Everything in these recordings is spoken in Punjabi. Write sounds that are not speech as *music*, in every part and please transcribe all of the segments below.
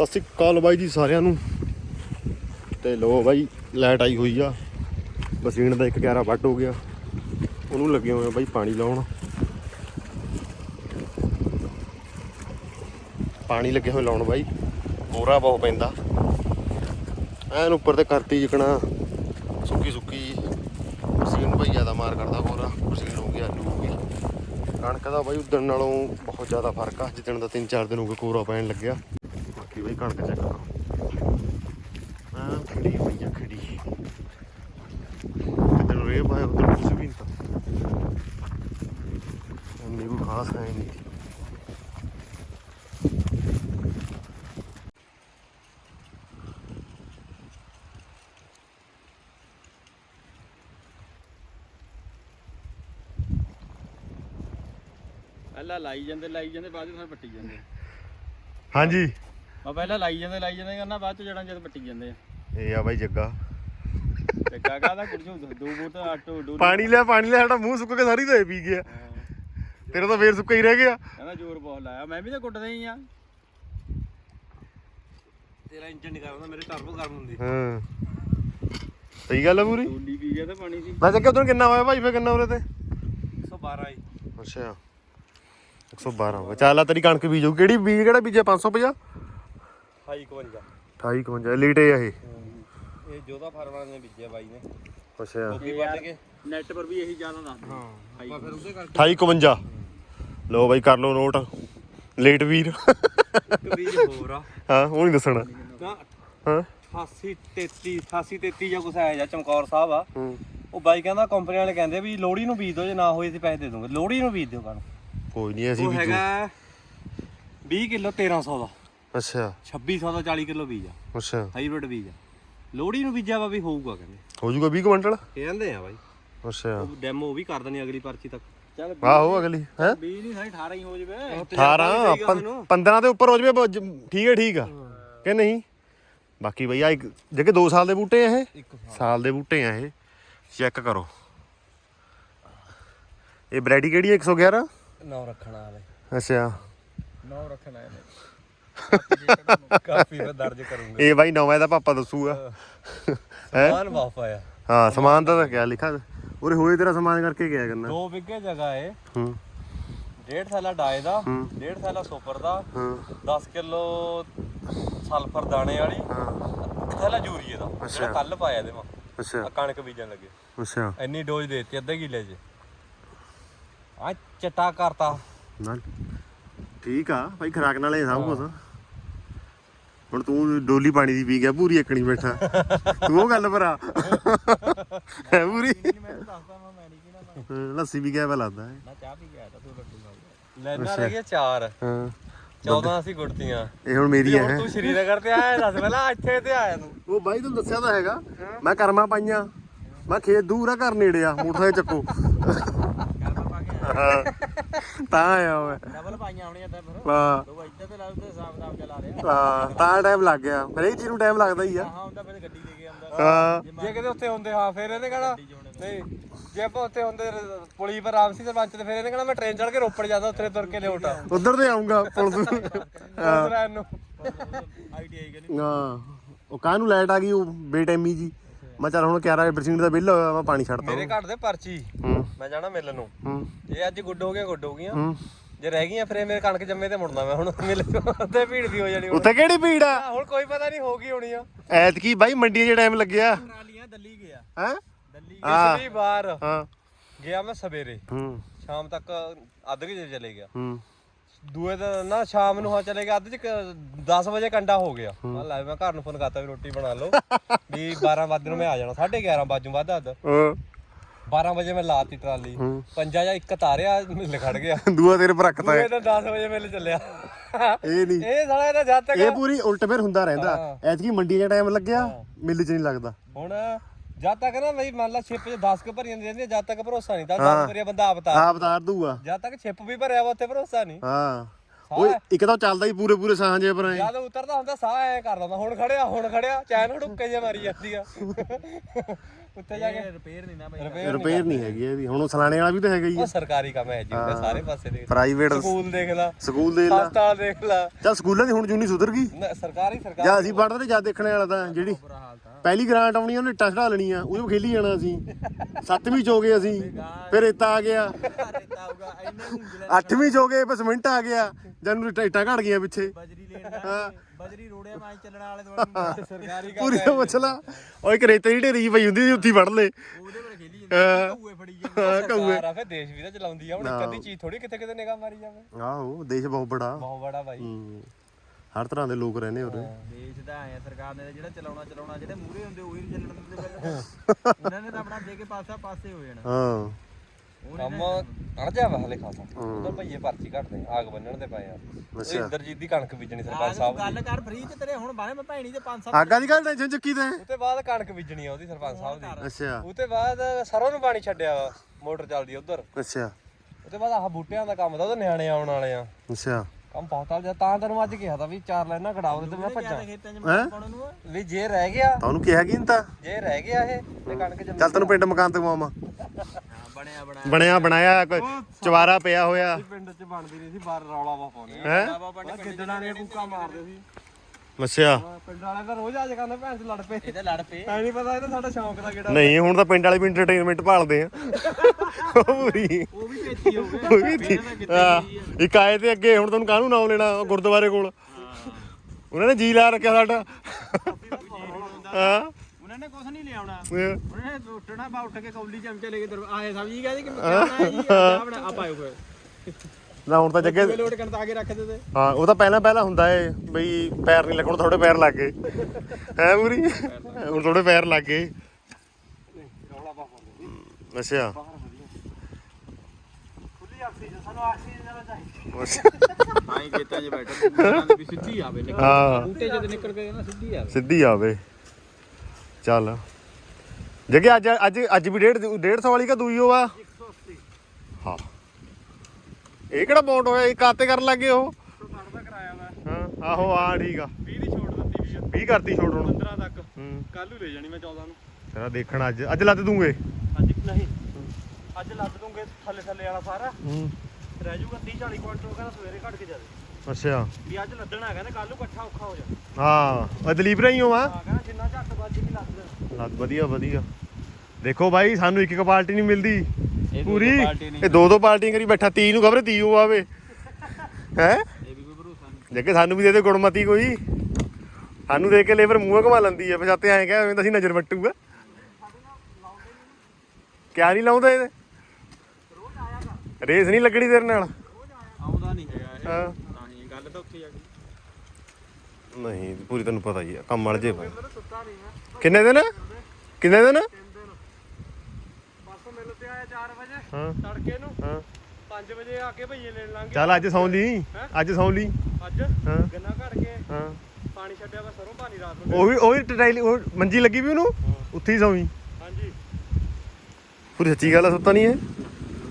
ਸਤਿ ਸ਼੍ਰੀ ਅਕਾਲ ਬਾਈ ਜੀ ਸਾਰਿਆਂ ਨੂੰ। ਤੇ ਲੋ ਬਾਈ ਲਾਈਟ ਆਈ ਹੋਈ ਆ। ਬਸੀਨ ਦਾ ਇੱਕ ਗਿਆਰਾ ਵੱਟ ਹੋ ਗਿਆ। ਉਹਨੂੰ ਲੱਗੇ ਹੋਏ ਆ ਬਾਈ ਪਾਣੀ ਲਾਉਣ। ਪਾਣੀ ਲੱਗੇ ਹੋਏ ਲਾਉਣ ਬਾਈ। ਕੋਰਾ ਬਹੁਤ ਪੈਂਦਾ। ਐਨ ਉੱਪਰ ਤੇ ਕਰਤੀ ਜਿਕਣਾ। ਸੁੱਕੀ ਸੁੱਕੀ ਬਸੀਨ ਭਾਈ ਜ਼ਿਆਦਾ ਮਾਰ ਕਰਦਾ ਕੋਰਾ ਬਸੀਨ ਹੋ ਗਿਆ ਆਲੂ ਹੋ ਗਈ ਕਣਕ ਦਾ ਬਾਈ ਉਦਣ ਨਾਲੋਂ ਬਹੁਤ ਜ਼ਿਆਦਾ ਫ਼ਰਕ ਆ। ਜਿੱਦਣ ਦਾ 3-4 ਦਿਨ ਹੋ ਗਏ ਕੋਰਾ ਪੈਣ ਲੱਗਿਆ। ਬਾਕੀ ਬਾਈ ਕਣਕ ਚੈੱਕ ਕਰੋ ਆ ਖੜੀ ਹੋਈ ਆ ਖੜੀ। ਕਿਤੇ ਰੇ ਪਾਇਆ ਉਧਰ ਕੁਝ ਵੀ ਨਹੀਂ ਤਾਂ। ਇੰਨੀ ਕੋਈ ਖਾਸ ਹੈ ਨਹੀਂ। ਪਹਿਲਾਂ ਲਾਈ ਜਾਂਦੇ ਲਾਈ ਜਾਂਦੇ ਬਾਅਦ ਵਿੱਚ ਫਿਰ ਪੱਟੀ ਜਾਂਦੇ। ਹਾਂਜੀ। ਮੈਂ ਪਹਿਲਾਂ ਲਾਈ ਜਾਂਦੇ ਲਾਈ ਜਾਂਦੇ ਕਰਨਾ ਬਾਅਦ ਚ ਜੜਾਂ ਜਦ ਪੱਟੀ ਜਾਂਦੇ ਆ। ਇਹ ਆ ਬਾਈ ਜੱਗਾ। ਤੇ ਕਾਕਾ ਦਾ ਕੁਝ ਦੋ ਬੋਤ ਆਟੋ ਡੋਲੀ। ਪਾਣੀ ਲਿਆ ਪਾਣੀ ਲਿਆ ਸਾਡਾ ਮੂੰਹ ਸੁੱਕ ਕੇ ਸਾਰੀ ਧੋਏ ਪੀ ਗਿਆ। ਤੇਰਾ ਤਾਂ ਫੇਰ ਸੁੱਕਾ ਹੀ ਰਹਿ ਗਿਆ। ਕਹਿੰਦਾ ਜ਼ੋਰ ਬਹੁਤ ਲਾਇਆ। ਮੈਂ ਵੀ ਤਾਂ ਕੁੱਟਦਾ ਹੀ ਆ। ਤੇਰਾ ਇੰਜਨ ਨਹੀਂ ਕਰਦਾ ਮੇਰੇ ਟਰਬੋ ਗਰਮ ਹੁੰਦੀ। ਹਾਂ। ਸਹੀ ਗੱਲ ਆ ਪੂਰੀ। ਡੋਲੀ ਪੀ ਗਿਆ ਤਾਂ ਪਾਣੀ ਸੀ। ਮੈਂ ਚੱਕਿਆ ਉਦੋਂ ਕਿੰਨਾ ਹੋਇਆ ਭਾਈ ਫੇ ਕਿੰਨਾ ਉਰੇ ਤੇ? 112 ਹੀ ਅੱਛਾ। 112 ਵਾ ਚੱਲ ਆ ਤੇਰੀ ਕਣਕ ਬੀਜੋ ਕਿਹੜੀ ਬੀਜ ਕਿਹੜਾ ਬੀਜਿਆ? 550 ਹਾਈ 51 28 ਲੀਟੇ ਆ ਇਹ। ਇਹ ਜੋਧਾ ਫਾਰਮਾਂ ਨੇ ਬੀਜਿਆ ਬਾਈ ਨੇ। ਅੱਛਾ। ਗੋਪੀ ਵੱਢ ਕੇ। ਨੈਟ ਪਰ ਵੀ ਇਹੀ ਜ਼ਿਆਦਾ ਦੱਸਦੇ। ਹਾਂ ਆਪਾਂ ਫਿਰ ਉਹਦੇ ਕਰਕੇ 28 51 ਲੋ ਬਾਈ ਕਰ ਲਓ ਨੋਟ। ਲੇਟ ਵੀਰ। ਇੱਕ ਬੀਜ ਹੋਰ ਆ। ਹਾਂ ਉਹ ਨਹੀਂ ਦੱਸਣਾ। ਹਾਂ। 88 33 88 33 ਜਾਂ ਕੁਛ ਆਇਆ ਜਾਂ ਚਮਕੌਰ ਸਾਹਿਬ ਆ। ਉਹ ਬਾਈ ਕਹਿੰਦਾ ਕੰਪਨੀ ਵਾਲੇ ਕਹਿੰਦੇ ਵੀ ਲੋੜੀ ਨੂੰ ਬੀਜ ਦਿਓ ਜੇ ਨਾ ਹੋਏ ਤੇ ਪੈਸੇ ਦੇ ਦੂੰਗੇ ਲੋੜੀ ਨੂੰ ਬੀਜ ਦਿਓ ਕਣ ਕੋਈ ਨਹੀਂ ਅਸੀਂ ਬੀਜੂ। ਹੈਗਾ 20 ਕਿਲੋ 1300 ਦਾ। ਅੱਛਾ। 2600 ਦਾ 40 ਕਿਲੋ ਬੀਜ ਆ। ਅੱਛਾ। ਹਾਈਬ੍ਰਿਡ ਬੀਜ ਆ। ਲੋੜੀ ਨੂੰ ਬੀਜਿਆ ਵਾ ਵੀ ਹੋਊਗਾ ਕਹਿੰਦੇ। ਹੋ ਜੂਗਾ 20 ਕੁਇੰਟਲ? ਕਹਿੰਦੇ ਆ ਬਾਈ। ਅੱਛਾ। ਉਹ ਡੈਮੋ ਉਹ ਵੀ ਕਰ ਦੇਣੀ ਅਗਲੀ ਪਰਚੀ ਤੱਕ। ਚੱਲ ਆਹੋ ਅਗਲੀ ਹੈ? ਵੀ ਨਹੀਂ ਸਾਈ 18 ਹੀ ਹੋ ਜਵੇ। 18 15 ਦੇ ਉੱਪਰ ਹੋ ਜਵੇ ਠੀਕ ਹੈ ਠੀਕ ਆ। ਕਿ ਨਹੀਂ? ਬਾਕੀ ਬਈ ਆ ਇੱਕ ਜਿਹੜੇ 2 ਸਾਲ ਦੇ ਬੂਟੇ ਆ ਇਹ? ਸਾਲ। ਦੇ ਬੂਟੇ ਆ ਇਹ। ਚੈੱਕ ਕਰੋ। ਇਹ ਵੈਰਾਈਟੀ ਕਿਹੜੀ ਹੈ 111 ਨਾਮ ਰੱਖਣਾ ਵਾਲੇ। ਅੱਛਾ। ਨੌ ਰੱਖਣਾ ਇਹਨੇ ਕਾਫੀ ਮੈਂ ਦਰਜ ਕਰੂੰਗਾ। ਇਹ ਬਾਈ ਨਵਾਂ ਇਹਦਾ ਪਾਪਾ ਦੱਸੂਗਾ। ਹੈ? ਮਾਨ ਵਾਫਾ ਆ ਹਾਂ ਸਮਾਨ ਦਾ ਤਾਂ ਕਿਆ ਲਿਖਾ। ਉਰੇ ਹੋਏ ਤੇਰਾ ਸਮਾਨ ਕਰਕੇ ਕਿਆ ਕਰਨਾ। ਦੋ ਵਿਗੇ ਜਗ੍ਹਾ ਏ। ਹੂੰ। ਡੇਢ ਥੈਲਾ ਡਾਏ ਦਾ। ਡੇਢ ਥੈਲਾ ਸੁਪਰ ਦਾ ਹਾਂ। 10 ਕਿਲੋ ਸਲਫਰ ਦਾਣੇ ਵਾਲੀ ਹਾਂ। ਥੈਲਾ ਯੂਰੀਏ ਦਾ ਜਿਹੜਾ ਕੱਲ ਪਾਇਆ ਇਹਦੇ ਮਾ। ਅੱਛਾ। ਆ ਕਣਕ ਬੀਜਣ ਲੱਗੇ। ਅੱਛਾ। ਇੰਨੀ ਡੋਜ਼ ਦੇਤੀ ਅੱਧੇ ਕਿਲੇ 'ਚ। ਆ ਚਟਾ ਕਰਤਾ। ਨਾਲ। ਠੀਕ ਆ ਭਾਈ ਖਰਾਕ ਨਾਲ ਸਭ ਕੁਝ ਹੁਣ ਤੂੰ ਡੋਲੀ ਪਾਣੀ ਦੀ ਪੀ ਗਿਆ ਪੂਰੀ ਇੱਕਣੀ ਬੈਠਾ। ਤੂੰ ਉਹ ਗੱਲ ਭਰਾ। ਹੈ ਪੂਰੀ? ਮੈਂ ਦੱਸਦਾ ਮੈਂ ਮੈਂ ਨਹੀਂ ਮੈਂ ਲੱਸੀ ਵੀ ਗਿਆ ਵਾ ਲੱਗਦਾ ਹੈ? ਨਾ ਚਾਹ ਪੀ ਗਿਆ ਤਾਂ ਤੂੰ ਲੱਡੂ ਖਾ ਗਿਆ ਲੈਣਾ ਰਹਿ ਗਿਆ ਚਾਰ। ਹਾਂ। 14 ਅਸੀਂ ਗੁੜਤੀਆਂ। ਇਹ ਹੁਣ ਮੇਰੀ ਹੈ। ਤੂੰ ਸ਼੍ਰੀਨਗਰ ਤੇ ਆਇਆ ਦੱਸ ਪਹਿਲਾਂ ਇੱਥੇ ਤੇ ਆਇਆ ਤੂੰ। ਉਹ ਬਾਈ ਤੈਨੂੰ ਦੱਸਿਆ ਤਾਂ ਹੈਗਾ। ਮੈਂ ਕਰਮਾ ਪਾਈਆਂ। ਮੈਂ ਖੇਤ ਦੂਰ ਆ ਘਰ ਨੇੜੇ ਆ ਮੋਟਰਸਾਈਕਲ ਚੱਕੋ। ਕਰਮਾ ਪਾ ਕੇ ਹਾਂ, ਤਾਂ ਆਇਆ ਮੈਂ ਡਬਲ ਪਾਈਆਂ ਹੋਣੀਆਂ ਤਾਂ ਫਿਰ। ਹਾਂ। ਉਹ ਇੱਧਰ ਤੇ ਲੱਗਦੇ ਹਿਸਾਬ ਨਾਲ ਚਲਾ ਰਿਹਾ। ਹਾਂ ਤਾਂ ਟਾਈਮ ਲੱਗ ਗਿਆ। ਹਰੇਕ ਚੀਜ਼ ਨੂੰ ਟਾਈਮ ਲੱਗਦਾ ਹੀ ਆ। ਹਾਂ ਹੁੰਦਾ ਫਿਰ ਗੱਡੀ ਲੈ ਕੇ ਆਉਂਦਾ। ਹਾਂ। ਜੇ ਕਿਤੇ ਉੱਥੇ ਹੁੰਦੇ ਹਾਂ ਫਿਰ ਇਹਨੇ ਕਹਣਾ ਨਹੀਂ ਜੇ ਆਪਾਂ ਉੱਥੇ ਹੁੰਦੇ ਪੁਲੀ ਪਰ ਰਾਮ ਸਿੰਘ ਸਰਪੰਚ ਤੇ ਫਿਰ ਇਹਨੇ ਕਹਣਾ ਮੈਂ ਟ੍ਰੇਨ ਚੜ ਕੇ ਰੋਪੜ ਜਾਂਦਾ ਉੱਥੇ ਤੁਰ ਕੇ ਲਿਆਉਟਾ ਉਧਰ ਤੇ ਆਉਂਗਾ ਪੁਲਿਸ। ਦੂਸਰਾ ਇਹਨੂੰ ਆਈਟੀਆਈ ਕਰੀ ਹਾਂ। ਉਹ ਕਾਹਨੂੰ ਲਾਈਟ ਆ ਗਈ ਉਹ ਬੇਟਾਈਮੀ ਜੀ। ਮੈਂ ਚੱਲ ਹੁਣ 11% ਦਾ ਬਿੱਲ ਹੋਇਆ ਮੈਂ ਪਾਣੀ ਛੱਡਤਾ ਮੇਰੇ ਘਰ ਦੇ ਪਰਚੀ। ਹੂੰ। ਮੈਂ ਜਾਣਾ ਮਿਲ ਨੂੰ। ਹੂੰ। ਇਹ ਅੱਜ ਗੁੱਡ ਹੋ ਗਿਆ ਗੁੱਡ ਹੋ ਗਈਆਂ। ਹੂੰ। ਜੇ ਰਹਿ ਗਈਆਂ ਫਿਰ ਇਹ ਮੇਰੇ ਕਣਕ ਜੰਮੇ ਤੇ ਮੁੜਨਾ ਮੈਂ ਹੁਣ ਮਿਲ ਉੱਥੇ ਭੀੜ ਦੀ ਹੋ ਜਾਣੀ ਹੁਣ। ਉੱਥੇ ਕਿਹੜੀ ਭੀੜ ਆ? ਹੁਣ ਕੋਈ ਪਤਾ ਨਹੀਂ ਹੋ ਗਈ ਹੋਣੀ ਆ। ਐਤਕੀ ਬਾਈ ਮੰਡੀ 'ਚ ਟਾਈਮ ਲੱਗਿਆ। ਟਰਾਲੀਆਂ ਦਿੱਲੀ ਗਿਆ। ਹੈ? ਦਿੱਲੀ ਪਿਛਲੀ ਵਾਰ ਹਾਂ। ਗਿਆ ਮੈਂ ਸਵੇਰੇ। ਹੂੰ। ਸ਼ਾਮ ਤੱਕ ਅੱਧ ਕਿ ਚਲੇ ਗਿਆ। ਹੂੰ। ਦੂਏ ਦਿਨ ਨਾ ਸ਼ਾਮ ਨੂੰ ਹਾਂ ਚਲੇ ਗਿਆ ਅੱਧ ਚ 10 ਵਜੇ ਕੰਡਾ ਹੋ ਗਿਆ। ਮੈਂ ਲੈ ਮੈਂ ਘਰ ਨੂੰ ਫੋਨ ਕਰਤਾ ਵੀ ਰੋਟੀ ਬਣਾ ਲਓ। ਵੀ 12 ਵਜੇ ਨੂੰ ਮੈਂ ਆ ਜਾਣਾ 11:30 ਵਜੇ ਵੱਧ ਅੱਧ। ਹਾਂ। 12 ਵਜੇ ਮੈਂ ਲਾਤੀ ਟਰਾਲੀ। ਪੰਜਾ ਜਾਂ ਇੱਕ ਤਾਰਿਆ ਮਿਲ ਖੜ ਗਿਆ। ਦੂਆ ਤੇਰੇ ਪਰ ਰੱਖਤਾ ਹੈ। ਦਿਨ 10 ਵਜੇ ਮਿਲ ਚੱਲਿਆ। ਇਹ ਨਹੀਂ। ਇਹ ਸਾਲਾ ਇਹਦਾ ਜਦ ਤੱਕ ਇਹ ਪੂਰੀ ਉਲਟ ਫੇਰ ਹੁੰਦਾ ਰਹਿੰਦਾ। ਐਤਕੀ ਮੰਡੀ 'ਚ ਟਾਈਮ ਲੱਗਿਆ ਮਿਲ 'ਚ ਨਹੀਂ ਲੱਗਦਾ। ਹੁਣ ਜਦ ਤੱਕ ਨਾ ਬਈ ਮੰਨ ਲਾ ਛਿਪ 'ਚ 10 ਕ ਭਰੀਆਂ ਜਾਂਦੀਆਂ ਜਦ ਤੱਕ ਭਰੋਸਾ ਨਹੀਂ। ਤਾਂ 10 ਭਰੀਆਂ ਬੰਦਾ ਆਪ ਤਾਰ ਆਪ ਤਾਰ ਦੂਗਾ ਜਦ ਤੱਕ ਛਿਪ ਵੀ ਭਰਿਆ ਵਾ ਉੱਥੇ ਭਰੋਸਾ ਨਹੀਂ। ਹਾਂ। ਓਏ ਇੱਕ ਤਾਂ ਚੱਲਦਾ ਹੀ ਪੂਰੇ ਪੂਰੇ ਸਾਹਾਂ ਜੇ ਪਰ ਐਂ। ਜਦ ਉਤਰਦਾ ਹੁੰਦਾ ਸਾਹ ਐ ਕਰਦਾ ਹੁੰਦਾ। ਹੁਣ ਖੜਿਆ ਹੁਣ ਖੜਿਆ ਚੈਨ ਹੜੁੱਕੇ ਜੇ ਮਾਰੀ ਜਾਂਦੀ ਆ। ਉੱਤੇ ਜਾ ਕੇ। ਰਿਪੇਅਰ ਨਹੀਂ ਨਾ ਬਈ। ਰਿਪੇਅਰ ਨਹੀਂ ਹੈਗੀ ਇਹਦੀ ਹੁਣ ਉਹ ਸਲਾਣੇ ਵਾਲਾ ਵੀ ਤਾਂ ਹੈਗਾ ਹੀ ਉਹ ਸਰਕਾਰੀ ਕੰਮ ਹੈ ਜੀ ਉਹਦੇ ਸਾਰੇ ਪਾਸੇ ਦੇ ਪ੍ਰਾਈਵੇਟ ਸਕੂਲ ਦੇਖ ਲਾ। ਸਕੂਲ ਦੇ ਲਾ। ਹਸਪਤਾਲ ਦੇਖ ਲਾ। ਚੱਲ ਸਕੂਲਾਂ ਦੀ ਹੁਣ ਜੂਨੀ ਸੁਧਰ ਗਈ। ਨਾ, ਸਰਕਾਰੀ ਸਰਕਾਰ। ਜਾਂ ਅਸੀਂ ਪੜ੍ਹਦੇ ਤੇ ਜਾਂ ਦੇਖਣੇ ਵਾਲਾ ਤਾਂ ਜਿਹੜੀ। ਪਹਿਲੀ ਗ੍ਰਾਂਟ ਆਉਣੀ ਉਹਨੇ ਇੱਟਾਂ ਚੜਾ ਲੈਣੀ ਆ ਉਹਦੇ ਖੇਲੀ ਜਾਣਾ ਅਸੀਂ। ਸੱਤਵੀਂ ਚ ਹੋ ਗਏ ਅਸੀਂ ਫਿਰ ਇੱਟਾਂ ਆ ਗਿਆ। ਰੇਤਾ ਅੱਠਵੀਂ ਚ ਹੋ ਗਏ ਫਿਰ ਸਿਮੈਂਟ ਆ ਗਿਆ। ਜਦ ਇੱਟਾਂ ਇੱਟਾਂ ਘੜ ਗਈਆਂ ਪਿੱਛੇ। ਬਜਰੀ ਲੈਣ ਜਾਣਗੇ, ਬਜਰੀ ਰੋੜਿਆ ਮਾਈ ਚੱਲਣ ਵਾਲੇ ਦੁਆਲੇ ਸਰਕਾਰੀ ਪੂਰੀ ਮਛਲਾ। ਉਹ ਇੱਕ ਰੇਤੇ ਦੀ ਢੇਰੀ ਪਈ ਹੁੰਦੀ ਸੀ ਉੱਥੇ ਹੀ ਫੜ ਲੈ ਉਹਦੇ ਪਰ ਖੇਲੀ ਹਾਂ। ਜਾਂਦੇ ਕੂਏ ਫੜੀ ਜਾਂਦੇ ਹਾਂ ਕਹੂਏ ਸਰਕਾਰ ਆ ਫਿਰ ਦੇਸ਼ ਵੀ ਤਾਂ ਚਲਾਉਂਦੀ ਆ। ਹੁਣ ਅੱਧੀ ਚੀਜ਼ ਥੋੜੀ ਕਿਤੇ ਕਿਤੇ ਨਿਗਾਹ ਮਾਰੀ ਜਾਵੇ। ਆਹੋ ਦੇਸ਼ ਬਹੁਤ ਬੜਾ। ਬਹੁਤ ਬੜਾ ਬਾਈ। ਹੂੰ। ਹਰ ਤਰ੍ਹਾਂ ਦੇ ਲੋਕ ਰਹਿੰਦੇ ਉਰੇ। ਦੇਸ਼ ਦਾ ਆਇਆ ਸਰਕਾਰ ਨੇ ਜਿਹੜਾ ਚਲਾਉਣਾ ਚਲਾਉਣਾ ਜਿਹੜੇ ਮੂਰੇ ਹੁੰਦੇ ਉਹੀ ਚੱਲਣ ਦਿੰਦੇ ਪਹਿਲਾਂ। ਉਹਨਾਂ ਨੇ ਤਾਂ ਆਪਣਾ ਦੇ ਕੇ ਪਾਸਾ ਪਾਸੇ ਹੋ ਜਾਣਾ। ਹਾਂ। ਕੰਮ ਅੜ ਜਾ ਵਾ ਹਲੇ ਖਾਸਾ। ਉਧਰ ਭਈਏ ਪਰਚੀ ਘਟਦੇ ਆਗ ਬੰਨਣ ਦੇ ਪਏ ਆ। ਉਹ ਅੱਛਾ। ਇੰਦਰਜੀਤ ਦੀ ਕਣਕ ਬੀਜਣੀ ਸਰਪੰਚ ਸਾਹਿਬ ਗੱਲ ਕਰ ਫਰੀ ਚ ਤੇਰੇ ਹੁਣ ਬਾਣੇ ਮੈਂ ਭੈਣੀ ਤੇ 5 ਆਗਾ ਦੀ ਗੱਲ ਟੈਨਸ਼ਨ ਚੱਕੀ ਤੇ। ਉਤੇ ਬਾਅਦ ਕਣਕ ਬੀਜਣੀ ਆ ਉਹਦੀ ਸਰਪੰਚ ਸਾਹਿਬ ਦੀ। ਅੱਛਾ। ਉਤੇ ਬਾਅਦ ਸਰੋਂ ਨੂੰ ਪਾਣੀ ਛੱਡਿਆ ਵਾ ਮੋਟਰ ਚੱਲਦੀ ਉਧਰ। ਅੱਛਾ। ਉਤੇ ਬਾਅਦ ਆਹ ਬੂਟਿਆਂ ਦਾ ਕੰਮ ਦਾ ਉਹਦੇ ਨਿਆਣੇ ਆਉਣ ਵਾਲੇ ਆ। ਅੱਛਾ। ਕੰਮ ਬਹੁਤ ਆ ਤਾਂ ਤੈਨੂੰ ਅੱਜ ਕਿਹਾ ਤਾਂ ਵੀ ਚਾਰ ਲਾਈਨਾਂ ਖੜਾਓ ਤੇ ਮੈਂ ਭੱਜਾਂ। ਖੇਤਾਂ ਚ ਹੈਂ? ਮੈਂ ਪਾਉਣ ਨੂੰ ਆ। ਵੀ ਜੇ ਰਹਿ ਗਿਆ ਤਾਂ ਉਹਨੂੰ ਕਿਹਾ ਕੀ ਨੀ ਤਾਂ? ਜੇ ਰਹਿ ਗਿਆ ਇਹ ਤੇ ਕਣਕ ਜੰਮੀ ਚੱਲ ਤੈਨੂੰ ਪਿੰਡ ਮਕਾਨ ਤੇ ਮਾਮਾ ਹਾਂ ਬਣਿਆ ਬਣਾ ਬਣਿਆ ਬਣਾਇਆ ਕੋਈ ਚਵਾਰਾ ਪਿਆ ਹੋਇਆ। ਪਿੰਡ 'ਚ ਬਣਦੀ ਨਹੀਂ ਸੀ ਬਾਹਰ ਰੌਲਾ ਵਾ ਪਾਉਂਦੇ ਹੈ? ਕਿੱਦਣਾ ਨੇ ਕੁੱਕਾ ਮਾਰਦੇ ਸੀ। ਅੱਛਾ। ਪਿੰਡ ਵਾਲੇ ਤਾਂ ਰੋਜ਼ ਅੱਜ ਕਹਿੰਦੇ ਭੈਣ ਚ ਲੜ ਪਏ। ਇਹਦੇ ਲੜ ਪਏ। ਐ ਨਹੀਂ ਪਤਾ ਇਹ ਤਾਂ ਸਾਡਾ ਸ਼ੌਂਕ ਦਾ ਕਿਹੜਾ। ਨਹੀਂ ਹੁਣ ਤਾਂ ਪਿੰਡ ਵਾਲੇ ਵੀ entertainment ਭਾਲਦੇ ਆ। ਉਹ ਪੂਰੀ ਉਹ ਵੀ ਖੇਤੀ ਹੋ ਗਏ। ਉਹ ਵੀ ਥੀ ਹਾਂ। ਇੱਕ ਆਏ ਤੇ ਅੱਗੇ ਹੁਣ ਤੁਹਾਨੂੰ ਕਾਹਨੂੰ ਨਾਮ ਲੈਣਾ ਉਹ ਗੁਰਦੁਆਰੇ ਕੋਲ? ਉਹਨਾਂ ਨੇ ਜੀ ਲਾ ਰੱਖਿਆ ਸਾਡਾ। ਹਾਂ। ਉਹਨਾਂ ਨੇ ਕੁਝ ਨਹੀਂ ਲਿਆਉਣਾ। ਇਹ ਉਹਨਾਂ ਨੇ ਉੱਠਣਾ ਬਾ ਉੱਠ ਕੇ ਕੌਲੀ ਚਮਚੇ ਲੈ ਕੇ ਦਰ ਆਏ ਸਬਜੀ ਕਹਿੰਦੇ ਕਿ ਮੈਂ ਖਾਣਾ ਜੀ ਆ ਬਣਾ ਆ ਪਾਇਓ ਫਿਰ। ਨਾ ਹੁਣ ਤਾਂ ਜੱਗੇ ਲੋਡ ਕਰਨ ਤਾਂ ਆ ਕੇ ਰੱਖ ਦੇ ਤੇ। ਹਾਂ ਉਹ ਤਾਂ ਪਹਿਲਾਂ ਪਹਿਲਾਂ ਹੁੰਦਾ ਏ ਬਈ ਪੈਰ ਨਹੀਂ ਲੱਗਣ ਥੋੜੇ ਪੈਰ ਲੱਗ ਗਏ। ਹੈ ਪੂਰੀ? ਹੁਣ ਥੋੜੇ ਪੈਰ ਲੱਗ ਗਏ। ਅੱਛਾ। ਖੁੱਲੀ ਆਕਸੀਜਨ ਸਾਨੂੰ ਆਕਸੀਜਨ ਜ਼ਿਆਦਾ ਚਾਹੀਦੀ ਅੱਛਾ। ਆਈ ਖੇਤਾਂ 'ਚ ਬੈਠੋ ਵੀ ਸਿੱਧੀ ਆਵੇ ਨਿਕਲ। ਹਾਂ। ਬੂਟੇ ਜਦ ਨਿਕਲ ਕੇ ਨਾ ਸਿੱਧੀ ਆਵੇ। ਸਿੱਧੀ ਆਵੇ। ਚੱਲ। ਜੱਗੇ ਅੱਜ ਅੱਜ ਅੱਜ ਵੀ ਡੇਢ 150 ਵਾਲੀ ਕਾ ਦੂਈ ਆ? ਹਾਂ। ਇਹ ਕਿਹੜਾ ਬੌਂਡ ਹੋਇਆ? ਇਹ ਕਾਤੇ ਕਰਨ ਲੱਗੇ ਉਹ? ਦਾ ਕਰਾਇਆ ਵਾ। ਹਾਂ ਆਹੋ ਆ ਠੀਕ ਆ। 20 ਦੀ ਛੋਟ ਦਿੱਤੀ ਵੀ ਆ। 20 ਕਰਤੀ ਛੋੜ ਹੁਣ। 15 ਤੱਕ। ਹੂੰ। ਕੱਲ ਨੂੰ ਲੈ ਜਾਣੀ ਮੈਂ 14 ਨੂੰ। ਤੇਰਾ ਦੇਖਣ ਅੱਜ। ਅੱਜ ਲੱਦ ਦੂੰਗੇ? ਅੱਜ ਨਹੀਂ। ਅੱਜ ਲੱਦ ਦੂੰਗੇ ਥੱਲੇ ਥੱਲੇ ਵਾਲਾ ਸਾਰਾ। ਹੂੰ। ਰਹਿ ਜਾਊਗਾ 30 40 ਕੁਇੰਟਲ ਕਹਿੰਦਾ ਸਵੇਰੇ ਘਟ ਕੇ ਜਾਵੇ। ਅੱਛਾ। ਵੀ ਅੱਜ ਲੱਦਣਾ ਕਹਿੰਦਾ ਕੱਲ ਨੂੰ ਇਕੱਠਾ ਔਖਾ ਹੋ ਜਾ। ਹਾਂ ਅਦਲੀਪ ਰਹੀ ਹੋ ਆ ਹਾਂ ਕਹਿੰਦਾ ਜਿੰਨਾ ਝੱਟ ਵੱਜ ਕੇ ਲੱਦ। ਦੇਣਾ ਲੱਦ ਵਧੀਆ ਵਧੀਆ। ਦੇਖੋ ਬਾਈ ਸਾਨੂੰ ਇੱਕ ਇੱਕ ਨਹੀਂ ਮਿਲਦੀ। ਇਹ ਦੋ ਪੂਰੀ? ਪਾਰਟੀ ਨਹੀਂ ਇਹ ਦੋ ਦੋ ਪਾਰਟੀਆਂ ਕਰੀ ਬੈਠਾ ਤੀ ਨੂੰ ਖਬਰੇ ਤੀ ਉਹ ਆਵੇ। ਹੈ? ਇਹ ਵੀ ਕੋਈ ਭਰੋਸਾ ਨਹੀਂ। ਜੇ ਕਿ ਸਾਨੂੰ ਵੀ ਦੇ ਦੇ ਗੁਣਮਤੀ ਕੋਈ। ਸਾਨੂੰ ਦੇਖ ਕੇ ਲੇਬਰ ਮੂੰਹ ਘੁਮਾ ਲੈਂਦੀ ਆ ਪਛਾਤੇ ਐਂ ਕਹਿ ਤਾਂ ਅਸੀਂ ਨਜ਼ਰ ਵੱਟੂਗਾ। ਕਿਆ ਨਹੀਂ ਲਾਉਂਦੇ ਇਹਦੇ? ਰੇਸ ਨਹੀਂ ਲੱਗਣੀ ਤੇਰੇ ਨਾਲ? ਆਉਂਦਾ ਨਹੀਂ ਹੈਗਾ ਇਹ। ਹਾਂ। ਤਾਂ ਹੀ ਗੱਲ ਤਾਂ ਉੱਥੇ ਆ ਗਈ। ਨਹੀਂ ਪੂਰੀ ਤੈਨੂੰ ਪਤਾ ਹੀ ਆ ਕੰਮ ਅੜ ਜੇ ਕਿੰਨੇ ਦਿਨ? ਕਿੰਨੇ ਦਿਨ? ਪਰਸੋਂ ਮਿਲ ਤੇ ਆਇਆ 4 ਵਜੇ। ਹਾਂ। ਤੜਕੇ ਨੂੰ। ਹਾਂ। 5 ਵਜੇ ਆ ਕੇ ਭਈਏ ਲੈਣ ਲੰਘ ਚੱਲ ਅੱਜ ਸੌਂ ਲਈ ਅੱਜ ਸੌਂ ਲਈ ਅੱਜ? ਹਾਂ। ਗੰਨਾ ਘੜ ਕੇ ਹਾਂ। ਪਾਣੀ ਛੱਡਿਆ ਵਾ ਸਰੋਂ ਪਾਣੀ ਰਾਤ ਨੂੰ ਉਹ ਵੀ ਉਹ ਵੀ ਟਟਾਈ ਉਹ ਮੰਜੀ ਲੱਗੀ ਵੀ ਉਹਨੂੰ? ਉੱਥੇ ਹੀ ਸੌਂ ਹਾਂਜੀ। ਪੂਰੀ ਸੱਚੀ ਗੱਲ ਆ ਸੁੱਤਾ ਨਹੀਂ ਹੈ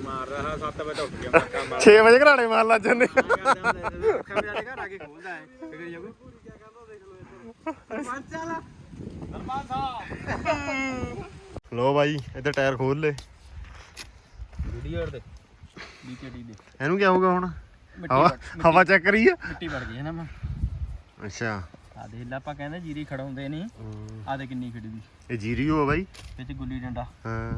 ਮਾਰ ਰਹਾ 7 ਵਜੇ ਉੱਠ ਗਿਆ। ਮੱਕਾ ਮਾਰ 6 ਵਜੇ ਘਰਾੜੇ ਮਾਰ ਲੱਜ ਜੰਨੇ ਅੱਖਾਂ ਮੇਰੇ ਘਰ ਆ ਕੇ ਖੋਲਦਾ ਹੈ। ਫਿਕਰ ਜਾਊ ਸਰਪੰਚ ਵਾਲਾ। ਸਰਪੰਚ ਸਾਹਿਬ। *laughs* ਲੋ ਬਾਈ ਇੱਧਰ ਟਾਇਰ ਖੋਲ ਲੈ ਦੇ ਡੀਕੇਡੀ ਦੇ। ਇਹਨੂੰ ਕੀ ਹੋਊਗਾ ਹੁਣ? ਹਵਾ ਹਵਾ ਚੈੱਕ ਕਰੀ ਆ? ਮਿੱਟੀ ਵੜ ਗਈ ਹੈ ਨਾ ਮੈਂ। ਅੱਛਾ। ਆ ਦੇਖ ਲੈ ਆਪਾਂ ਕਹਿੰਦੇ ਜੀਰੀ ਖੜਾਉਂਦੇ ਨਹੀਂ। ਆ ਦੇ ਕਿੰਨੀ ਖੜਦੀ ਇਹ ਜੀਰੀ ਹੋ ਆ ਬਾਈ। ਵਿੱਚ ਗੁੱਲੀ ਡੰਡਾ। ਹਾਂ।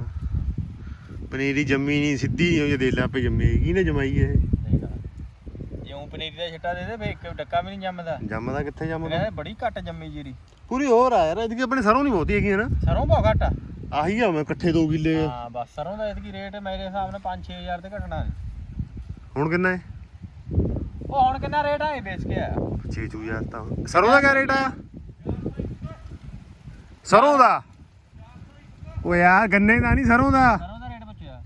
ਪਨੀਰੀ ਜੰਮੀ ਨਹੀਂ ਸਿੱਧੀ ਨਹੀਂ ਹੋਈ ਦੇ ਲਾ ਪੇ ਜੰਮੀ ਕਿਹਨੇ ਜਮਾਈ ਇਹ? ਦੇਖ ਜਿਉਂ ਪਨੀਰੀ ਦਾ ਛਿੱਟਾ ਦੇ ਦੇ ਫੇ ਇੱਕ ਡੱਕਾ ਵੀ ਨਹੀਂ ਜੰਮਦਾ। ਜੰਮਦਾ ਕਿੱਥੇ ਜੰਮਦਾ? ਕਹਿੰਦੇ ਬੜੀ ਘੱਟ ਜੰਮੀ ਜੀਰੀ। ਪੂਰੀ ਹੋਰ ਆ ਯਾਰ ਇਹਦੀ ਆਪਣੇ ਸਰੋਂ ਨਹੀਂ ਬਹੁਤੀ ਹੈਗੀ ਹੈ ਨਾ? ਸਰੋਂ ਬਹੁਤ ਘੱਟ ਆ। ਆਹੀ ਆ ਮੈਂ ਇਕੱਠੇ 2 ਕਿੱਲੇ। ਆ। ਹਾਂ ਬਸ ਸਰੋਂ ਦਾ ਇਤਕੀ ਰੇਟ ਮੇਰੇ ਹਿਸਾਬ ਨਾਲ 5-6000 ਤੇ ਘਟਣਾ ਨਹੀਂ ਹੁਣ ਕਿੰਨਾ ਹੈ? ਉਹ ਹੁਣ ਕਿੰਨਾ ਰੇਟ ਆ ਇਹ ਵੇਚ ਕੇ ਆਇਆ। 6000 ਤਾਂ। ਸਰੋਂ ਦਾ ਕਿਆ ਰੇਟ ਆ? ਸਰੋਂ ਦਾ? ਓ ਯਾਰ ਗੰਨੇ ਦਾ ਨਹੀਂ ਸਰੋਂ ਦਾ। ਸਰੋਂ ਦਾ ਰੇਟ ਪੁੱਛਿਆ।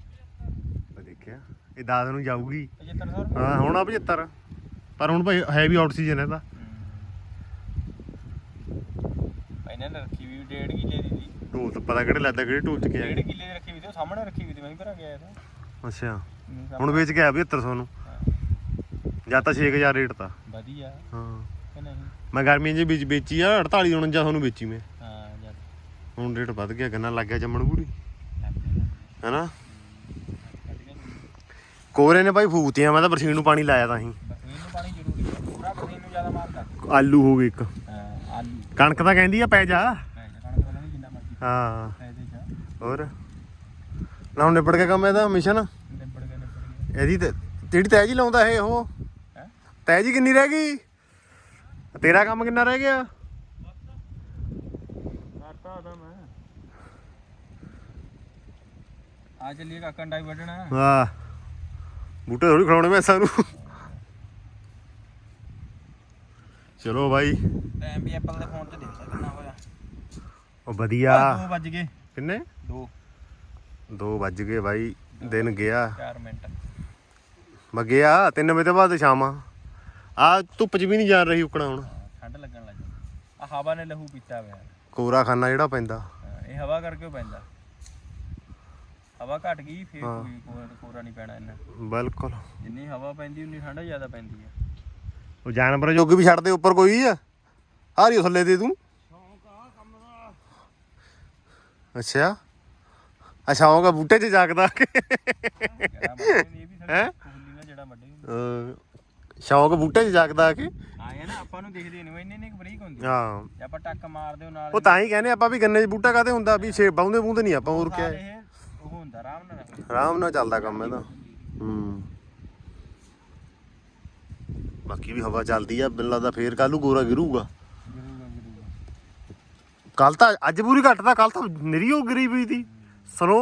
ਮੈਂ ਦੇਖਿਆ ਇਹ 10 ਨੂੰ ਜਾਊਗੀ। 7500 ਰੁਪਏ। ਹਾਂ ਹੁਣ ਆ 75 ਪਰ ਹੁਣ ਭਾਈ ਹੈ ਵੀ ਆਊਟ ਸੀਜ਼ਨ ਇਹਦਾ। ਇਹਨਾਂ ਨੇ ਰੱਖੀ ਵੀ ਡੇਢ ਕਿੱਲੇ ਦੀ ਸੀ। ਢੋਲ ਤਾਂ ਪਤਾ ਕਿਹੜੇ ਲੱਗਦਾ ਕਿਹੜੇ ਢੋਲ ਚ ਕੇ ਡੇਢ ਕਿੱਲੇ ਦੀ ਰੱਖੀ ਵੀ ਸੀ ਉਹ ਸਾਹਮਣੇ ਰੱਖੀ ਵੀ ਸੀ ਮੈਂ ਵੀ ਭਰਾ ਗਿਆ ਇਹਦਾ। ਅੱਛਾ। ਹੁਣ ਵੇਚ ਕੇ ਆ 7500 ਨੂੰ ਜਾਂ ਤਾਂ 6000 ਰੇਟ ਤਾਂ। ਵਧੀਆ। ਹਾਂ। ਕਿ ਨਹੀਂ? ਮੈਂ ਗਰਮੀਆਂ 'ਚ ਵਿੱਚ ਵੇਚੀ ਆ 48 49 ਤੁਹਾਨੂੰ ਵੇਚੀ ਮੈਂ। ਹਾਂ ਜਦ। ਹੁਣ ਰੇਟ ਵੱਧ ਗਿਆ ਗੰਨਾ ਲੱਗ ਗਿਆ ਜੰਮਣ ਪੂਰੀ? ਹੈਨਾ? ਕੋਰੇ ਨੇ ਭਾਈ ਫੂਤੀਆਂ ਮੈਂ ਤਾਂ ਬਰਸੀਨ ਨੂੰ ਪਾਣੀ ਲਾਇਆ ਤਾਂ ਹੀ। ਬਸਮੀਨ ਨੂੰ ਪਾਣੀ ਜ਼ਰੂਰੀ ਹੈ ਪੂਰਾ ਬਸਮੀਨ ਨੂੰ ਜ਼ਿਆਦਾ ਮਾਰਦਾ ਆਲੂ ਹੋ ਗਏ ਇੱਕ। ਕਣਕ ਤਾਂ ਕਹਿੰਦੀ ਆ ਪੈ ਜਾ। ਹਾਂ। ਹੋਰ? ਨਾ ਹੁਣ ਨਿਬੜ ਕੇ ਕੰਮ ਇਹਦਾ ਮਿਸ਼ਨ? ਇਹਦੀ ਤੇ ਜਿਹੜੀ ਤੈਜ ਹੀ ਲਾਉਂਦਾ ਇਹ ਉਹ? ਤੈਜ ਹੀ ਕਿੰਨੀ ਰਹਿ ਗਈ? ਤੇਰਾ ਕੰਮ ਕਿੰਨਾ ਰਹਿ ਗਿਆ? ਕਰਤਾ ਆਦਾ ਮੈਂ। ਆ ਚੱਲੀਏ ਕਾਕਾ ਡਾਈ ਵੱਢਣਾ। ਵਾਹ ਬੂਟੇ ਥੋੜੀ ਖੜਾਉਣੇ ਮੈਂ ਨੂੰ। ਚਲੋ ਭਾਈ ਟਾਈਮ ਵੀ ਐਪਲ ਦੇ ਫੋਨ ਤੇ ਦੇਖ ਲੈ ਕਿੰਨਾ ਹੋਇਆ। ਉਹ ਵਧੀਆ। 2 ਵੱਜ ਗਏ। ਕਿੰਨੇ? 2 2 ਵੱਜ ਗਏ ਭਾਈ ਦਿਨ ਗਿਆ। 4 ਮਿੰਟ। ਮੈਂ ਗਿਆ 3 ਵਜੇ ਤੋਂ ਬਾਅਦ ਸ਼ਾਮ। ਆ ਧੁੱਪ 'ਚ ਵੀ ਨਹੀਂ ਜਾਣ ਰਹੀ ਉਕਣਾ ਹੁਣ। ਠੰਡ ਲੱਗਣ ਲੱਗ ਗਈ। ਆ ਹਵਾ ਨੇ ਲਹੂ ਪੀਤਾ ਹੋਇਆ ਕੋਰਾ ਖਾਨਾ ਜਿਹੜਾ ਪੈਂਦਾ। ਇਹ ਹਵਾ ਕਰਕੇ ਪੈਂਦਾ। ਹਵਾ ਘਟ ਗਈ ਫੇਰ। ਕੋਈ ਕੋਰਾ- ਨਹੀਂ ਪੈਣਾ ਇੰਨਾ। ਬਿਲਕੁਲ। ਜਿੰਨੀ ਹਵਾ ਪੈਂਦੀ ਉਨੀ ਠੰਡ ਜ਼ਿਆਦਾ ਪੈਂਦੀ ਹੈ ਉਹ ਜਾਨਵਰ ਜੋਗੀ ਵੀ ਛੱਡ ਦੇ ਉੱਪਰ ਕੋਈ ਆ? ਹਾਰੀ ਥੱਲੇ ਦੇ ਤੂੰ? ਅੱਛਾ। ਅੱਛਾ ਹੋਗਾ ਬੂਟੇ 'ਚ ਜਾਗਦਾ। ਹੈਂ? ਸ਼ੌਂਕ ਬੂਟੇ 'ਚ ਜਾਗਦਾ ਕਿ? ਆਏ ਨਾ ਆਪਾਂ ਨੂੰ ਦਿਖਦੇ ਨਹੀਂ ਇੰਨੇ ਇੰਨੇ ਕੁ ਬਰੀਕ ਹੁੰਦੀ। ਹਾਂ। ਆਪਾਂ ਟੱਕ ਮਾਰਦੇ ਹੋ ਨਾਲ ਉਹ ਤਾਂ ਹੀ ਕਹਿੰਦੇ ਆਪਾਂ ਵੀ ਗੰਨੇ 'ਚ ਬੂਟਾ ਕਾਤੇ ਹੁੰਦਾ ਵੀ ਛੇ ਬਾਉਂਦੇ ਬੂੰਦੇ ਨਹੀਂ ਆਪਾਂ ਹੋਰ ਕਿਆ ਨਾਲ ਹੈ? ਇਹ ਉਹ ਹੁੰਦਾ ਆਰਾਮ ਨਾਲ। ਰੱਖੋ। ਆਰਾਮ ਨਾਲ ਚੱਲਦਾ ਕੰਮ ਇਹਦਾ। ਹੂੰ। ਬਾਕੀ ਵੀ ਹਵਾ ਚੱਲਦੀ ਆ ਬਿੱਲਾ ਦਾ ਫੇਰ ਕੱਲੂ ਗੋਰਾ ਗਿਰੂਗਾ। ਕੱਲ ਤਾਂ ਅੱਜ ਪੂਰੀ ਘੱਟ ਤਾਂ ਕੱਲ ਤਾਂ ਨਿਰੀ ਹੋ ਗਰੀ ਪਈ ਸੀ ਸਨੋ।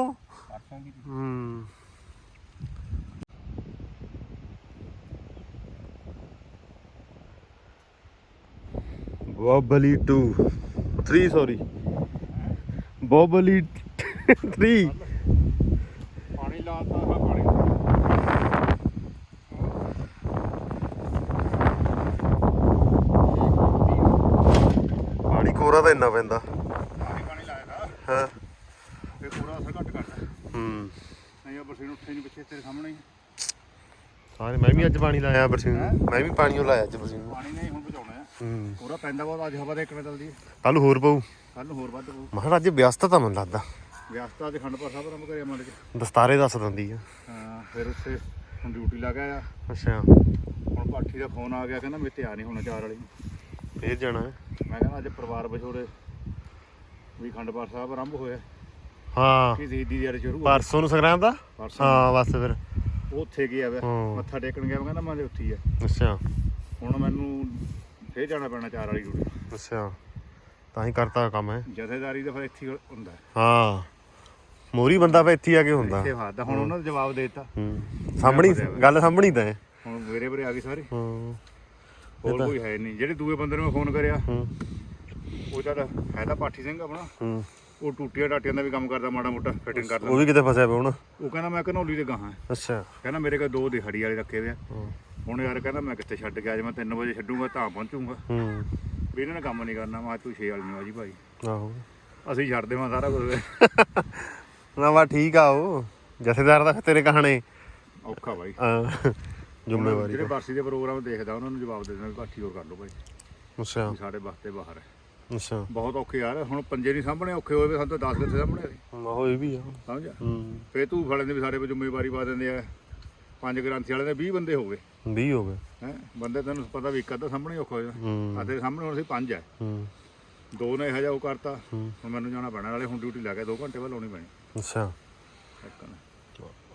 ਹੂੰ। ਬੋਬਲੀ 2 3 ਸੌਰੀ ਬੋਬਲੀ 3 ਪਾਣੀ ਲਾਤਾ ਹਾਂ ਪਾਣੀ ਪਾਣੀ ਕੋਰਾ ਤਾਂ ਇੰਨਾ ਪੈਂਦਾ। ਪਾਣੀ ਲਾਇਆ ਹਾਂ। ਫੇ ਪੂਰਾ ਅਸਰ ਘੱਟ ਕਰਦਾ। ਹੂੰ। ਨਹੀਂ ਆ ਬਰਸੀਨ ਉੱਠੇ ਨਹੀਂ ਪਿੱਛੇ ਤੇਰੇ ਸਾਹਮਣੇ ਹੀ। ਸਾਰੇ ਮੈਂ ਵੀ ਅੱਜ ਪਾਣੀ ਲਾਇਆ। ਬਰਸੀਨ ਨੂੰ। ਮੈਂ ਵੀ ਪਾਣੀ ਉਹ ਲਾਇਆ ਅੱਜ ਬਰਸੀਨ ਨੂੰ। ਪਾਣੀ ਨਹੀਂ ਹੁਣ ਬਚਾਉਣਾ ਆ। ਹੂੰ। ਪੂਰਾ ਪੈਂਦਾ ਬਹੁਤ ਅੱਜ ਹਵਾ ਦੇ ਇੱਕ ਚੱਲਦੀ ਹੈ ਕੱਲ ਹੋਰ ਪਊ। ਕੱਲ ਹੋਰ ਵੱਧ ਪਊ। ਮਹਾਰਾਜ ਅੱਜ ਵਿਅਸਤ ਤਾਂ ਮੈਨੂੰ ਲੱਗਦਾ। ਵਿਆਸਤਾ ਦੇ ਖੰਡ ਪਰ ਸਾਹਿਬ ਰੰਮ ਕਰਿਆ ਮੰਨ ਕੇ ਦਸਤਾਰੇ ਦੱਸ ਦਿੰਦੀ ਆ। ਹਾਂ ਫਿਰ ਉੱਥੇ ਹੁਣ ਡਿਊਟੀ ਲੱਗ ਗਿਆ ਅੱਛਾ। ਹੁਣ ਪਾਠੀ ਦਾ ਫੋਨ ਆ ਗਿਆ ਕਹਿੰਦਾ ਮੇਰੇ ਤੇ ਆ ਨਹੀਂ ਹੋਣਾ ਚਾਰ ਵਾਲੀ। ਨੂੰ। ਫੇਰ ਜਾਣਾ। ਹੈ ਮੈਂ ਕਹਿੰਦਾ ਅੱਜ ਪਰਿਵਾਰ ਵਿਛੋੜੇ ਵੀ ਖੰਡਪਾਠ ਸਾਹਿਬ ਆਰੰਭ ਹੋਇਆ। ਹਾਂ। ਕਿ ਜ਼ਹੀਦੀ ਦੀ ਸ਼ੁਰੂ ਹੋ ਪਰਸੋਂ ਨੂੰ ਸੰਗਰਾਮ ਦਾ? ਪਰਸੋਂ ਹਾਂ ਬਸ ਫਿਰ। ਉਹ ਉੱਥੇ ਗਿਆ ਵਾ ਹਾਂ। ਮੱਥਾ ਟੇਕਣ ਗਿਆ ਮੈਂ ਕਹਿੰਦਾ ਮੈਂ ਤੇ ਉੱਥੇ ਹੀ ਆ। ਅੱਛਾ। ਹੁਣ ਮੈਨੂੰ ਫੇਰ ਜਾਣਾ ਪੈਣਾ ਚਾਰ ਵਾਲੀ ਡਿਊਟੀ ਅੱਛਾ। ਤਾਂ ਹੀ ਕਰਤਾ ਕੰਮ ਹੈ ਜਥੇਦਾਰੀ ਦਾ ਫਿਰ ਇੱਥੇ ਹੀ ਹੁੰਦਾ। ਹੈ। ਹਾਂ ਮੋਰੀ ਬੰਦਾ ਫੇ ਇੱਥੇ ਹੀ ਆ ਕੇ ਹੁੰਦਾ। ਇੱਥੇ ਹੱਥ ਹੁਣ ਉਹਨਾਂ ਦਾ ਜਵਾਬ ਦੇ ਦਿੱਤਾ। ਹੂੰ। ਸਾਹਮਣੀ ਗੱਲ ਸਾਹਮਣੀ ਤਾਂ ਹੈ ਹੁਣ ਮੇਰੇ ਬਰੇ ਆ ਗਏ ਸਾਰੇ। ਹਾਂ। ਹੋਰ ਕੋਈ ਹੈ ਨਹੀਂ। ਜਿਹੜੇ ਦੂਏ ਬੰਦੇ ਨੂੰ ਮੈਂ ਫੋਨ ਕਰਿਆ ਹੂੰ। ਉਹ ਤਾਂ ਹੈ ਤਾਂ ਪਾਠੀ ਸਿੰਘ ਆਪਣਾ। ਹੂੰ। ਉਹ ਟੂਟੀਆਂ ਟਾਟੀਆਂ ਦਾ ਵੀ ਕੰਮ ਕਰਦਾ ਮਾੜਾ ਮੋਟਾ ਫਿਟਿੰਗ ਕਰਦਾ। ਉਹ ਵੀ ਕਿਤੇ ਫਸਿਆ ਪਿਆ ਹੁਣ। ਉਹ ਕਹਿੰਦਾ ਮੈਂ ਘਨੌਲੀ ਦੇ ਗਾਹਾਂ। ਅੱਛਾ। ਕਹਿੰਦਾ ਮੇਰੇ ਕੋਲ ਦੋ ਦਿਹਾੜੀ ਵਾਲੇ ਰੱਖੇ ਹੋਏ ਆ। ਹਾਂ। ਹੁਣ ਯਾਰ ਕਹਿੰਦਾ ਮੈਂ ਕਿੱਥੇ ਛੱਡ ਕੇ ਅੱਜ ਮੈਂ 3 ਵਜੇ ਛੱਡੂਗਾ ਤਾਂ ਪਹੁੰਚੂਗਾ। ਹੂੰ। ਵੀ ਇਹਨਾਂ ਨੇ ਕੰਮ ਨਹੀਂ ਕਰਨਾ ਮੈਂ ਤੂੰ 6 ਵਾਲੀ ਨੂੰ ਆ ਜੀ ਭਾਈ। ਆਹੋ। ਅਸੀਂ ਛੱਡ ਦੇਵਾਂ ਸਾਰਾ ਕੁਝ। ਨਾ ਵਾ ਠੀਕ ਆ ਉਹ। ਜਥੇਦਾਰ ਦਾ ਤੇਰੇ ਕਹਾਣੇ। ਔਖਾ ਭਾਈ ਅਹ, ਜ਼ਿੰਮੇਵਾਰੀ ਜਿਹੜੇ ਬਰਸੀ ਦੇ ਪ੍ਰੋਗਰਾਮ ਦੇਖਦਾ ਉਹਨਾਂ ਨੂੰ ਜਵਾਬ ਦੇ ਦੇਣਾ ਵੀ ਪਾਠੀ ਹੋਰ ਕਰ ਲਓ ਭਾਈ। ਅੱਛਾ। ਵੀ ਸਾਡੇ ਵਾਸਤੇ ਬਾਹਰ ਹੈ। ਅੱਛਾ। ਬਹੁਤ ਔਖੇ ਯਾਰ ਹੁਣ ਪੰਜੇ ਨਹੀਂ ਸਾਹਮਣੇ ਔਖੇ ਹੋਏ ਵੇ ਸਾਨੂੰ ਤਾਂ 10 ਕਿੱਥੇ ਸਾਹਮਣੇ ਸੀ ਆਹੋ ਇਹ ਵੀ ਆ। ਸਮਝਿਆ? ਹੂੰ। ਫੇਰ ਤੂੰ ਫੜਨ ਦੇ ਵੀ ਸਾਡੇ 'ਤੇ ਜ਼ਿੰਮੇਵਾਰੀ ਪਾ ਦਿੰਦੇ ਆ। ਪੰਜ ਗ੍ਰੰਥੀ ਵਾਲੇ ਦੇ 20 ਬੰਦੇ ਹੋ ਗਏ। 20 ਹੋ ਗਏ। ਹੈ? ਬੰਦੇ ਤੈਨੂੰ ਪਤਾ ਵੀ ਇੱਕ ਅੱਧਾ ਸਾਹਮਣੇ ਔਖਾ ਹੋ ਆ ਤੇਰੇ ਸਾਹਮਣੇ ਹੁਣ ਅਸੀਂ ਪੰਜ ਆ। ਹੂੰ। ਦੋ ਨੇ ਇਹੋ ਜਿਹਾ ਉਹ ਕਰਤਾ। ਹੁਣ ਮੈਨੂੰ ਜਾਣਾ ਪੈਣਾ ਨਾਲੇ ਹੁਣ ਡਿਊਟੀ ਲੱਗ ਗਿਆ 2 ਘੰਟੇ ਬਾਅਦ ਲਾਉਣੀ ਪੈਣੀ। ਅੱਛਾ। ਇੱਕ ਨੇ।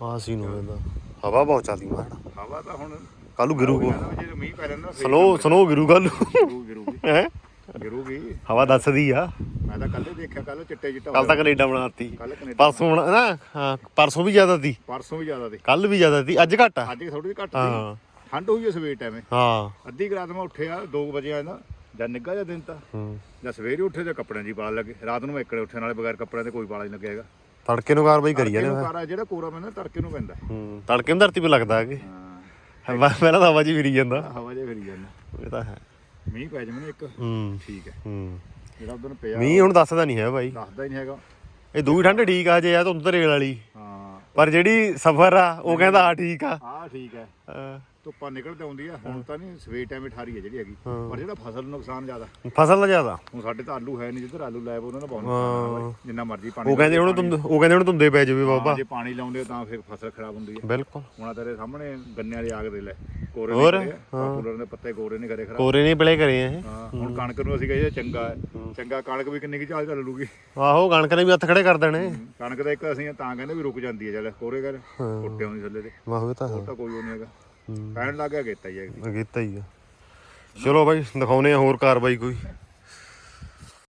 ਆ ਸੀਨ ਹੋ ਜਾਂਦਾ ਹਵਾ ਬਹੁਤ ਚੱਲਦੀ ਮਾਰ ਹਵਾ ਤਾਂ ਹੁਣ ਕੱਲੂ ਗਿਰੂਗਾ। ਜੇ ਮੀਂਹ ਪੈ ਜਾਂਦਾ ਫੇਰ ਸਨੋ ਸਨੋ ਗਿਰੂ ਕੱਲ ਗਿਰੂ ਗਿਰੂਗੀ। ਹੈ? ਗਿਰੂਗੀ। ਹਵਾ ਦੱਸਦੀ ਆ। ਮੈਂ ਤਾਂ ਕੱਲੇ ਦੇਖਿਆ ਕੱਲ ਚਿੱਟੇ ਚਿੱਟਾ ਕੱਲ ਤਾਂ ਕੈਨੇਡਾ ਬਣਾਤੀ ਕੈਨੇਡਾ ਪਰਸੋਂ ਹੁਣ ਨਾ ਹਾਂ ਪਰਸੋਂ ਵੀ ਜ਼ਿਆਦਾ ਸੀ। ਪਰਸੋਂ ਵੀ ਜ਼ਿਆਦਾ ਸੀ। ਕੱਲ ਵੀ ਜ਼ਿਆਦਾ ਸੀ। ਅੱਜ ਘੱਟ ਆ। ਅੱਜ ਥੋੜੀ ਜਿਹੀ ਘੱਟ ਹਾਂ। ਸੀ ਠੰਡ ਹੋਈ ਹੈ ਸਵੇਰ ਟਾਈਮੇ ਹਾਂ। ਅੱਧੀ ਰਾਤ ਮੈਂ ਉੱਠਿਆ 2 ਵਜੇ ਆਇਆ ਨਾ ਜਾਂ ਨਿੱਗਾ ਜਾਂ ਦਿਨ ਤਾਂ। ਹੂੰ। ਜਾਂ ਸਵੇਰੇ ਉੱਠੇ ਤੇ ਕੱਪੜਿਆਂ ਦੀ ਪਾਲ ਲੱਗੇ। ਰਾਤ ਨੂੰ ਮੈਂ ਇੱਕੜੇ ਉੱਠੇ ਨਾਲੇ ਬਗੈਰ ਕੱਪੜਿਆਂ ਦੇ ਕੋਈ ਪਾਲਾ ਨਹੀਂ ਲੱਗਿਆ ਹੈਗਾ। ਤੜਕੇ ਨੂੰ ਕਾਰਵਾਈ ਕਰੀ ਜਾਂਦੇ ਫਿਰ। ਕਾਰਾ ਜਿਹੜਾ ਕੋਰਾ ਪੈਂਦਾ ਤੜਕੇ ਨੂੰ ਪੈਂਦਾ। ਹੂੰ ਤੜਕੇ ਨੂੰ ਧਰਤੀ 'ਤੇ ਲੱਗਦਾ ਕਿ। ਹਾਂ। ਪਹਿਲਾਂ ਤਾਂ ਹਵਾ ਹੀ ਫਿਰੀ ਜਾਂਦਾ। ਹਵਾ ਜੇ ਫਿਰੀ ਜਾਂਦਾ। ਇਹ ਤਾਂ ਹੈ। ਮੀਂਹ ਪੈ ਜਾਵੇ ਨਾ ਇੱਕ ਹੂੰ ਠੀਕ ਹੈ। ਹੂੰ। ਜਿਹੜਾ ਉਦੋਂ ਪਿਆ ਮੀਂਹ ਹੁਣ ਦੱਸਦਾ ਨਹੀਂ ਹੈ ਬਾਈ। ਦੱਸਦਾ ਹੀ ਨਹੀਂ ਹੈਗਾ। ਇਹ ਦੂਈ ਠੰਡ ਠੀਕ ਆ ਜੇ ਆ ਧੁੰਦ ਰੇਲ ਵਾਲੀ। ਹਾਂ। ਪਰ ਜਿਹੜੀ ਸਫਰ ਆ ਉਹ ਕਹਿੰਦਾ ਆ ਠੀਕ ਆ। ਆਹ ਠੀਕ ਹੈ। ਧੁੱਪਾਂ ਨਿਕਲਦੇ ਆਉਂਦੀ ਆ ਹੁਣ ਤਾਂ ਨਹੀਂ ਸਵੇਰ ਟਾਈਮ ਹੀ ਠਾਰੀ ਹੈ ਜਿਹੜੀ ਹੈਗੀ। ਪਰ ਜਿਹੜਾ ਫਸਲ ਨੂੰ ਨੁਕਸਾਨ ਜ਼ਿਆਦਾ। ਫਸਲ ਦਾ ਜ਼ਿਆਦਾ? ਹੁਣ ਸਾਡੇ ਤਾਂ ਆਲੂ ਹੈ ਨਹੀਂ ਜਿੱਧਰ ਆਲੂ ਲਾਇਆ ਉਹਨਾਂ ਦਾ ਬਹੁਤ ਆ। ਜਿੰਨਾ ਮਰਜ਼ੀ ਪਾਣੀ ਉਹ ਕਹਿੰਦੇ ਹੁਣ ਤੁੰਦ ਉਹ ਕਹਿੰਦੇ ਹੁਣ ਤੁੰਦੇ ਪੈ ਜਾਵੇ ਬਾਬਾ। ਜੇ ਪਾਣੀ ਲਾਉਂਦੇ ਤਾਂ ਫਿਰ ਫਸਲ ਖਰਾਬ ਹੁੰਦੀ ਹੈ ਬਿਲਕੁਲ। ਹੁਣ ਤੇਰੇ ਸਾਹਮਣੇ ਗੰਨਿਆਂ ਦੀ ਆਗ ਦੇ ਲੈ ਕੋਰੇ ਹੋਰ? ਨੇ ਕੂਲਰ ਦੇ ਪੱਤੇ ਕੋਰੇ ਨੇ ਕਰੇ ਖਰਾਬ। ਕੋਰੇ ਨਹੀਂ ਪਲੇ ਕਰੇ ਆ ਇਹ। ਹਾਂ ਹੁਣ ਕਣਕ ਨੂੰ ਅਸੀਂ ਕਹੀਏ ਚੰਗਾ ਹੈ। ਚੰਗਾ ਕਣਕ ਵੀ ਕਿੰਨੀ ਕੀ ਚਾਲ ਚੱਲ ਲੂਗੀ। ਆਹੋ ਕਣਕ ਨੇ ਵੀ ਹੱਥ ਖੜੇ ਕਰ ਦੇਣੇ। ਕਣਕ ਦਾ ਇੱਕ ਅਸੀਂ ਤਾਂ ਕਹਿੰਦੇ ਵੀ ਰੁਕ ਜਾਂਦੀ ਹੈ ਚੱਲ ਕੋਰੇ ਕਰ। ਉੱਟੇ ਹੁੰਦੀ ਥੱਲੇ ਤੇ। ਵਾਹ ਤਾਂ ਤਾਂ ਕੋਈ ਨਹੀਂ ਹੈਗਾ। ਪੈਣ ਲੱਗ ਗਿਆ ਕੀਤਾ ਹੀ ਹੈ ਕੀਤਾ ਹੀ ਆ। ਚਲੋ ਬਾਈ ਦਿਖਾਉਨੇ ਆ ਹੋਰ ਕਾਰਵਾਈ ਕੋਈ।